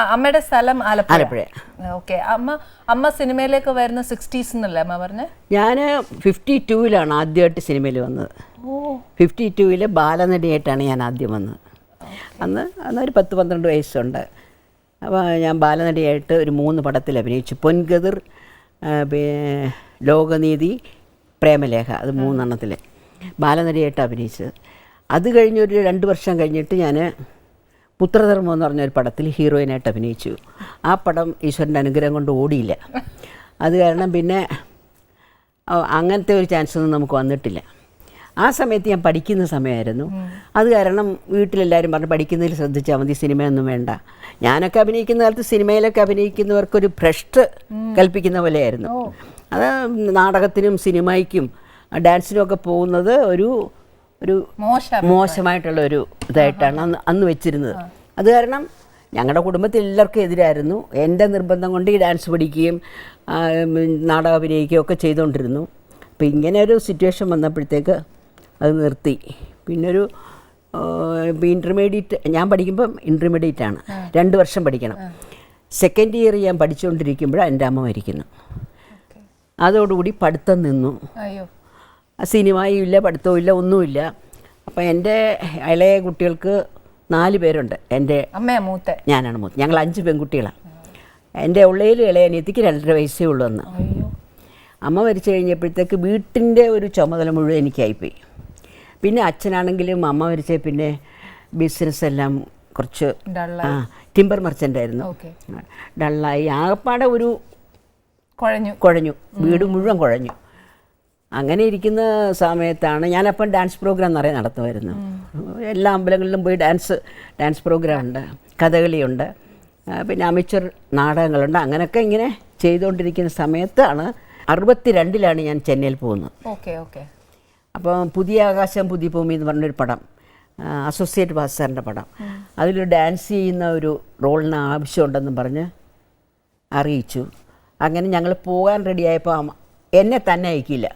അമ്മയുടെ സ്ഥലം ആലപ്പുഴ. ആലപ്പുഴ. ഓക്കെ. അമ്മ അമ്മ സിനിമയിലേക്ക് വരുന്ന സിക്സ്റ്റീസ് എന്നല്ലേ അമ്മ പറഞ്ഞേ? ഞാൻ ഫിഫ്റ്റി ടൂവിലാണ് ആദ്യമായിട്ട് സിനിമയിൽ വന്നത്. ഫിഫ്റ്റി ടൂവിൽ ബാലനടിയായിട്ടാണ് ഞാൻ ആദ്യം വന്നത്. അന്ന് അന്ന് ഒരു പത്ത് പന്ത്രണ്ട് വയസ്സുണ്ട്. അപ്പോൾ ഞാൻ ബാലനടിയായിട്ട് ഒരു മൂന്ന് പടത്തിൽ അഭിനയിച്ചു. പൊൻഗതിർ ലോകനീതി പ്രേമലേഖ അത് മൂന്നെണ്ണത്തിൽ ബാലനടിയായിട്ട് അഭിനയിച്ചത്. അത് കഴിഞ്ഞൊരു രണ്ട് വർഷം കഴിഞ്ഞിട്ട് ഞാൻ പുത്രധർമ്മം എന്ന് പറഞ്ഞൊരു പടത്തിൽ ഹീറോയിനായിട്ട് അഭിനയിച്ചു. ആ പടം ഈശ്വരന്റെ അനുഗ്രഹം കൊണ്ട് ഓടിയില്ല. അത് കാരണം പിന്നെ അങ്ങനത്തെ ഒരു ചാൻസ് ഒന്നും നമുക്ക് വന്നിട്ടില്ല. ആ സമയത്ത് ഞാൻ പഠിക്കുന്ന സമയമായിരുന്നു. അത് കാരണം വീട്ടിലെല്ലാവരും പറഞ്ഞു പഠിക്കുന്നതിൽ ശ്രദ്ധിച്ചാൽ മതി സിനിമയൊന്നും വേണ്ട. ഞാനൊക്കെ അഭിനയിക്കുന്ന കാലത്ത് സിനിമയിലൊക്കെ അഭിനയിക്കുന്നവർക്കൊരു ഭ്രഷ്ട് കൽപ്പിക്കുന്ന പോലെയായിരുന്നു. അത് നാടകത്തിനും സിനിമയ്ക്കും ഡാൻസിനും ഒക്കെ പോകുന്നത് ഒരു ഒരു മോശം മോശമായിട്ടുള്ള ഒരു ഇതായിട്ടാണ് അന്ന് അന്ന് വെച്ചിരുന്നത്. അത് കാരണം ഞങ്ങളുടെ കുടുംബത്തിൽ എല്ലാവർക്കും എതിരായിരുന്നു. എന്റെ നിർബന്ധം കൊണ്ട് ഈ ഡാൻസ് പഠിക്കുകയും നാടകം അഭിനയിക്കുകയും ഒക്കെ ചെയ്തുകൊണ്ടിരുന്നു അപ്പോൾ ഇങ്ങനെ ഒരു സിറ്റുവേഷൻ വന്നപ്പോഴത്തേക്ക് അത് നിർത്തി. പിന്നൊരു ഒരു ഇന്റർമീഡിയറ്റ് ഞാൻ പഠിക്കുമ്പം ഇന്റർമീഡിയറ്റ് ആണ്. രണ്ട് വർഷം പഠിക്കണം. സെക്കൻഡ് ഇയർ ഞാൻ പഠിച്ചുകൊണ്ടിരിക്കുമ്പോഴാണ് എന്റെ അമ്മ മരിക്കുന്നു. അതോടുകൂടി പഠിത്തം നിന്നു. സിനിമയും ഇല്ല പഠിത്തവും ഇല്ല ഒന്നുമില്ല. അപ്പോൾ എന്റെ ഇളയ കുട്ടികൾക്ക് നാല് പേരുണ്ട്. എന്റെ അമ്മയാ മൂത്ത? ഞാനാണ് മൂത്ത. ഞങ്ങൾ അഞ്ച് പെൺകുട്ടികളാണ് എന്റെ ഉള്ളയിൽ ഇളയ അനിയത്തിക്ക് രണ്ടര വയസ്സേ ഉള്ളൂ അന്ന്. അമ്മ മരിച്ചു കഴിഞ്ഞപ്പോഴത്തേക്ക് വീട്ടിന്റെ ഒരു ചുമതല മുഴുവൻ എനിക്കായിപ്പോയി. പിന്നെ അച്ഛനാണെങ്കിലും അമ്മ മരിച്ച പിന്നെ ബിസിനസ് എല്ലാം കുറച്ച് ആ ടിമ്പർ മർച്ചന്റ് ആയിരുന്നു. ഡള്ളായി ആകപ്പാടെ ഒരു കുഴഞ്ഞു. കുഴഞ്ഞു. വീട് മുഴുവൻ കുഴഞ്ഞു. അങ്ങനെ ഇരിക്കുന്ന സമയത്താണ് ഞാനപ്പം ഡാൻസ് പ്രോഗ്രാം നിറയെ നടത്തുമായിരുന്നു. എല്ലാ അമ്പലങ്ങളിലും പോയി ഡാൻസ് ഡാൻസ് പ്രോഗ്രാം ഉണ്ട് കഥകളിയുണ്ട് പിന്നെ അമിച്ചർ നാടകങ്ങളുണ്ട്. അങ്ങനെയൊക്കെ ഇങ്ങനെ ചെയ്തുകൊണ്ടിരിക്കുന്ന സമയത്താണ് അറുപത്തി രണ്ടിലാണ് ഞാൻ ചെന്നൈയിൽ പോകുന്നത്. Okay okay. അപ്പം പുതിയ ആകാശം പുതിയ ഭൂമി എന്ന് പറഞ്ഞൊരു പടം അസോസിയേറ്റ് ഭാസ്കറിന്റെ പടം. അതിലൊരു ഡാൻസ് ചെയ്യുന്ന ഒരു റോളിന് ആവശ്യമുണ്ടെന്നും പറഞ്ഞ് അറിയിച്ചു. അങ്ങനെ ഞങ്ങൾ പോകാൻ റെഡിയായപ്പോൾ എന്നെ തന്നെ അയക്കില്ല.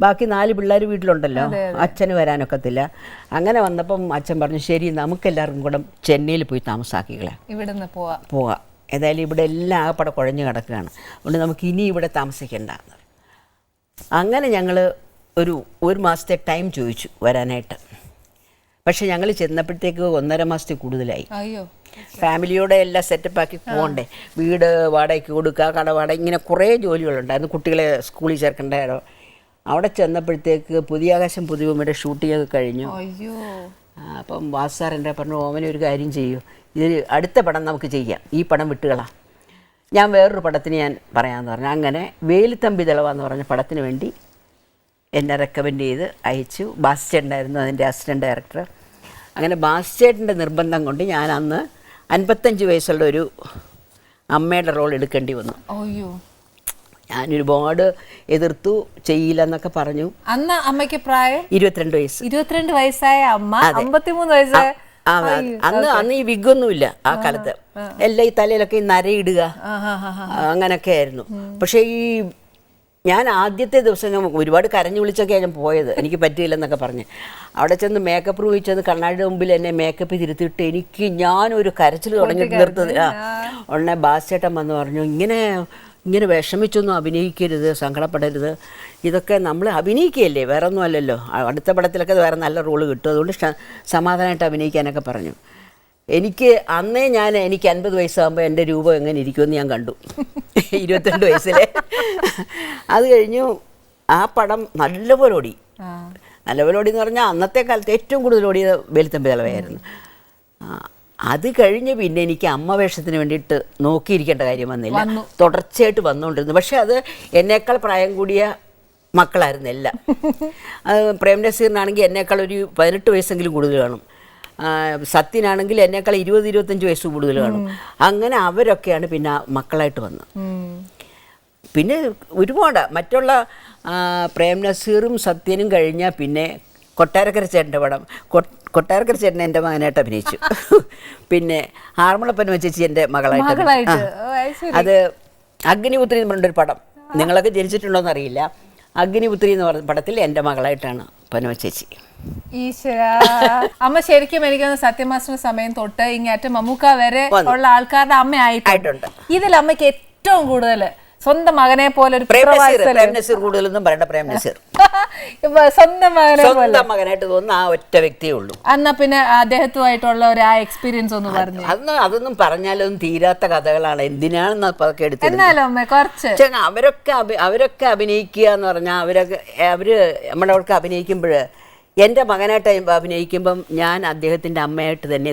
ബാക്കി നാല് പിള്ളേർ വീട്ടിലുണ്ടല്ലോ അച്ഛന് വരാനൊക്കത്തില്ല. അങ്ങനെ വന്നപ്പം അച്ഛൻ പറഞ്ഞു ശരി നമുക്കെല്ലാവർക്കും കൂടെ ചെന്നൈയിൽ പോയി താമസാക്കികളെ ഇവിടുന്ന് പോവാ. പോവാ. ഏതായാലും ഇവിടെ എല്ലാം ആകപ്പാടെ കുഴഞ്ഞു കിടക്കുകയാണ്. അതുകൊണ്ട് നമുക്ക് ഇനി ഇവിടെ താമസിക്കേണ്ട അങ്ങനെ ഞങ്ങൾ ഒരു ഒരു മാസത്തെ ടൈം ചോദിച്ചു വരാനായിട്ട്. പക്ഷെ ഞങ്ങൾ ചെന്നപ്പോഴത്തേക്ക് ഒന്നര മാസത്തിൽ കൂടുതലായി. അയ്യോ. ഫാമിലിയോടെ എല്ലാം സെറ്റപ്പാക്കി പോകണ്ടേ? വീട് വാടകയ്ക്ക് കൊടുക്കുക കട വാടക ഇങ്ങനെ കുറേ ജോലികളുണ്ടായിരുന്നു. കുട്ടികളെ സ്കൂളിൽ ചേർക്കണ്ടേ. അവിടെ ചെന്നപ്പോഴത്തേക്ക് പുതിയ ആകാശം പുതിയഭൂമിയുടെ ഷൂട്ടിംഗ് ഒക്കെ കഴിഞ്ഞു. അയ്യോ. അപ്പം വാസ് സാർ എന്റെ പറഞ്ഞു ഓമനെ ഒരു കാര്യം ചെയ്യൂ. ഇതിൽ അടുത്ത പടം നമുക്ക് ചെയ്യാം. ഈ പടം വിട്ടുകളാം. ഞാൻ വേറൊരു പടത്തിന് ഞാൻ പറയാമെന്ന് പറഞ്ഞു. അങ്ങനെ വേലിത്തമ്പി ദളവ എന്ന് പറഞ്ഞ പടത്തിന് വേണ്ടി എന്നെ റെക്കമെൻഡ് ചെയ്ത് അയച്ചു. ബാസ്റ്റേണ്ടായിരുന്നു അതിന്റെ അസിസ്റ്റന്റ് ഡയറക്ടർ അങ്ങനെ ബാസ്റ്റേട്ടിന്റെ നിർബന്ധം കൊണ്ട് ഞാൻ അന്ന് അൻപത്തഞ്ച് വയസ്സുള്ള ഒരു അമ്മയുടെ റോൾ എടുക്കേണ്ടി വന്നു. അയ്യോ. ഞാൻ ഒരുപാട് എതിർത്തു ചെയ്യില്ല എന്നൊക്കെ പറഞ്ഞു. അന്ന് അമ്മയ്ക്ക് പ്രായം? ഇരുപത്തിരണ്ട് വയസ്സ്. ഇരുപത്തിരണ്ട് വയസ്സായ അമ്മ? അമ്പത്തിമൂന്ന് വയസ്സായ ആ, അന്ന് അന്ന് ഈ വിഗൊന്നുമില്ല ആ കാലത്ത്. എല്ലാം ഈ തലയിലൊക്കെ ഈ നരയിടുക. അങ്ങനൊക്കെ ആയിരുന്നു. പക്ഷേ ഈ ഞാൻ ആദ്യത്തെ ദിവസം ഞാൻ ഒരുപാട് കരഞ്ഞു വിളിച്ചൊക്കെയാണ് ഞാൻ പോയത്. എനിക്ക് പറ്റിയില്ലെന്നൊക്കെ പറഞ്ഞ്. അവിടെ ചെന്ന് മേക്കപ്പ് റൂമിൽ ചെന്ന് കണ്ണാടിയുടെ മുമ്പിൽ എന്നെ മേക്കപ്പ് തിരുത്തിയിട്ട് എനിക്ക് ഞാനൊരു കരച്ചിൽ തുടങ്ങിയിട്ട് നിർത്തത് ആ ഉടനെ ബാസ്ചേട്ടൻ വന്ന് പറഞ്ഞു ഇങ്ങനെ ഇങ്ങനെ വിഷമിച്ചൊന്നും അഭിനയിക്കരുത് സങ്കടപ്പെടരുത്. ഇതൊക്കെ നമ്മൾ അഭിനയിക്കുകയല്ലേ വേറെ ഒന്നും അല്ലല്ലോ. അടുത്ത പടത്തിലൊക്കെ വേറെ നല്ല റോൾ കിട്ടും. അതുകൊണ്ട് സമാധാനമായിട്ട് അഭിനയിക്കാനൊക്കെ പറഞ്ഞു. എനിക്ക് അന്നേ ഞാൻ എനിക്ക് അൻപത് വയസ്സാകുമ്പോൾ എന്റെ രൂപം എങ്ങനെ ഇരിക്കുമെന്ന് ഞാൻ കണ്ടു. ഇരുപത്തിരണ്ട് വയസ്സിലെ. അത് കഴിഞ്ഞു ആ പടം നല്ലപോലെ ഓടി. നല്ലപോലെ ഓടി എന്ന് പറഞ്ഞാൽ അന്നത്തെ കാലത്ത് ഏറ്റവും കൂടുതൽ ഓടിയത് വെളുത്തമ്പി തലവയായിരുന്നു. അത് കഴിഞ്ഞ് പിന്നെ എനിക്ക് അമ്മ വേഷത്തിന് വേണ്ടിയിട്ട് നോക്കിയിരിക്കേണ്ട കാര്യം വന്നില്ല. തുടർച്ചയായിട്ട് വന്നുകൊണ്ടിരുന്നു. പക്ഷെ അത് എന്നേക്കാൾ പ്രായം കൂടിയ മക്കളായിരുന്നു എല്ലാം അത് പ്രേം നസീറിനാണെങ്കിൽ എന്നേക്കാൾ ഒരു പതിനെട്ട് വയസ്സെങ്കിലും കൂടുതൽ കാണും. സത്യനാണെങ്കിൽ എന്നേക്കാൾ ഇരുപത് ഇരുപത്തഞ്ച് വയസ്സ് കൂടുതൽ കാണും. അങ്ങനെ അവരൊക്കെയാണ് പിന്നെ മക്കളായിട്ട് വന്നത്. പിന്നെ ഒരുപാട്. മറ്റുള്ള പ്രേം നസീറും സത്യനും കഴിഞ്ഞാൽ പിന്നെ കൊട്ടാരക്കര ചേട്ടന്റെ പടം. കൊട്ടാരക്കര ചേട്ടൻ എന്റെ മകനായിട്ട് അഭിനയിച്ചു. പിന്നെ ആർമളപ്പൻ ചേച്ചി എന്റെ മകളായിട്ട് അത് അഗ്നിപുത്രി എന്ന് പറഞ്ഞൊരു പടം. നിങ്ങളൊക്കെ ജനിച്ചിട്ടുണ്ടോ എന്നറിയില്ല അഗ്നിപുത്രി എന്ന് പറഞ്ഞ പടത്തിൽ എന്റെ മകളായിട്ടാണ് പൊന്നമ്മ ചേച്ചി. ഈശ്വര. അമ്മ ശരിക്കും എനിക്കൊന്ന് സത്യമാസന സമയം തൊട്ട് ഇങ്ങേറ്റം മമ്മൂക്ക വരെ ഉള്ള ആൾക്കാരുടെ അമ്മ ആയിട്ടുണ്ട്. ഇതിൽ അമ്മയ്ക്ക് ഏറ്റവും കൂടുതൽ സ്വന്തം മകനെ പോലെ ഒരു പ്രേം നസീർ പുത്രവാത്സല്യം. പ്രേം നസീർ കൂടുതലൊന്നും പറയണ്ട പ്രേം നസീർ. സ്വന്തം മകനെ പോലെ. സ്വന്തം മകനായിട്ട് തോന്നുന്ന ആ ഒറ്റ വ്യക്തിയേ ഉള്ളൂ. എന്നാ പിന്നെ അദ്ദേഹത്തുമായിട്ടുള്ള ഒരു ആ എക്സ്പീരിയൻസ് ഒന്ന് പറഞ്ഞു. അന്ന് അതൊന്നും പറഞ്ഞാലൊന്നും തീരാത്ത കഥകളാണ്. എന്തിനാണെന്ന് അതൊക്കെ എടുത്തിരുന്നത് എന്നാലും അമ്മ കുറച്ച്. അവരൊക്കെ അവരൊക്കെ അഭിനയിക്കുക എന്ന് പറഞ്ഞാൽ അവരൊക്കെ അവർ നമ്മുടെ അവർക്ക് അഭിനയിക്കുമ്പോൾ എന്റെ മകനായിട്ട് അഭിനയിക്കുമ്പം ഞാൻ അദ്ദേഹത്തിന്റെ അമ്മയായിട്ട് തന്നെ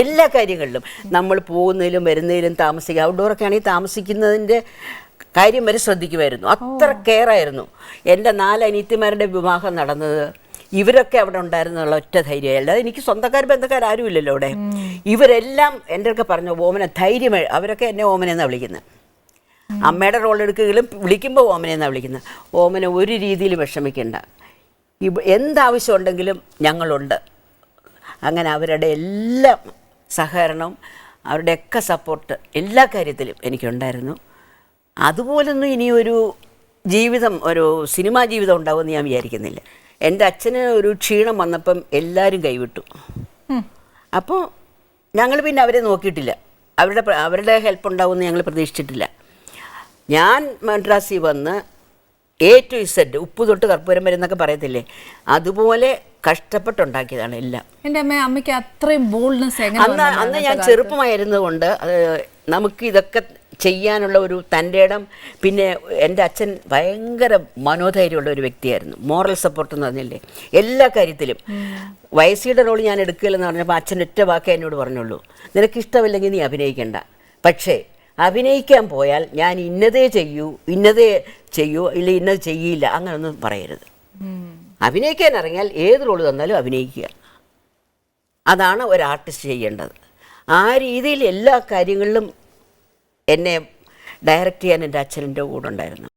എല്ലാ കാര്യങ്ങളിലും നമ്മൾ പോകുന്നതിലും വരുന്നതിലും താമസിക്കുക. ഔട്ട്ഡോറൊക്കെ ആണെങ്കിൽ താമസിക്കുന്നതിന്റെ കാര്യം വരെ ശ്രദ്ധിക്കുമായിരുന്നു. അത്ര കെയർ ആയിരുന്നു എന്റെ നാല് അനിയത്തിമാരുടെ വിവാഹം നടന്നത് ഇവരൊക്കെ അവിടെ ഉണ്ടായിരുന്നുള്ള ഒറ്റ ധൈര്യം അല്ലാതെ എനിക്ക് സ്വന്തക്കാർ ബന്ധക്കാർ ആരും ഇല്ലല്ലോ അവിടെ ഇവരെല്ലാം എന്റെ ഒക്കെ പറഞ്ഞു ഓമന ധൈര്യം അവരൊക്കെ എന്നെ ഓമനെന്നാണ് വിളിക്കുന്നത് അമ്മയുടെ റോൾ എടുക്കുകയും വിളിക്കുമ്പോൾ ഓമനെന്നാണ് വിളിക്കുന്നത് ഓമന ഒരു രീതിയിൽ വിഷമിക്കേണ്ട. ഇവ എന്താവശ്യം ഉണ്ടെങ്കിലും ഞങ്ങളുണ്ട്. അങ്ങനെ അവരുടെ എല്ലാം സഹകരണവും അവരുടെയൊക്കെ സപ്പോർട്ട് എല്ലാ കാര്യത്തിലും എനിക്കുണ്ടായിരുന്നു. അതുപോലൊന്നും ഇനിയൊരു ജീവിതം ഒരു സിനിമാ ജീവിതം ഉണ്ടാവുമെന്ന് ഞാൻ വിചാരിക്കുന്നില്ല. എന്റെ അച്ഛന് ഒരു ക്ഷീണം വന്നപ്പം എല്ലാവരും കൈവിട്ടു. അപ്പോൾ ഞങ്ങൾ പിന്നെ അവരെ നോക്കിയിട്ടില്ല. അവരുടെ അവരുടെ ഹെൽപ്പ് ഉണ്ടാവുമെന്ന് ഞങ്ങൾ പ്രതീക്ഷിച്ചിട്ടില്ല. ഞാൻ മദ്രാസിൽ വന്ന് എ ടു ഇസഡ് ഉപ്പ് തൊട്ട് കർപ്പൂരം വരെ എന്നൊക്കെ പറയത്തില്ലേ? അതുപോലെ കഷ്ടപ്പെട്ടുണ്ടാക്കിയതാണ് എല്ലാം. എന്റെ അമ്മ അമ്മയ്ക്ക് അത്രയും ബോൾഡ്നെസ് അന്ന് അന്ന് ഞാൻ ചെറുപ്പമായിരുന്നതുകൊണ്ട് കൊണ്ട് നമുക്ക് ഇതൊക്കെ ചെയ്യാനുള്ള ഒരു തന്റെ ഇടം പിന്നെ എന്റെ അച്ഛൻ ഭയങ്കര മനോധൈര്യമുള്ള ഒരു വ്യക്തിയായിരുന്നു. മോറൽ സപ്പോർട്ട് എന്ന് പറഞ്ഞില്ലേ? എല്ലാ കാര്യത്തിലും. വയസ്സിയുടെ റോൾ ഞാൻ എടുക്കില്ലെന്ന് പറഞ്ഞപ്പോൾ അച്ഛൻ ഒറ്റ വാക്ക് എന്നോട് പറഞ്ഞുള്ളൂ. നിനക്കിഷ്ടമില്ലെങ്കിൽ നീ അഭിനയിക്കണ്ട. പക്ഷേ അഭിനയിക്കാൻ പോയാൽ ഞാൻ ഇന്നതേ ചെയ്യൂ ഇന്നതേ ചെയ്യൂ ഇല്ല ഇന്നത് ചെയ്യില്ല അങ്ങനൊന്നും പറയരുത്. അഭിനയിക്കാൻ ഇറങ്ങിയാൽ ഏത് റോൾ തന്നാലും അഭിനയിക്കുക. അതാണ് ഒരു ആർട്ടിസ്റ്റ് ചെയ്യേണ്ടത്. ആ രീതിയിൽ എല്ലാ കാര്യങ്ങളിലും എന്നെ ഡയറക്റ്റ് ചെയ്യാൻ എന്റെ അച്ഛന്റെ കൂടെ ഉണ്ടായിരുന്നു.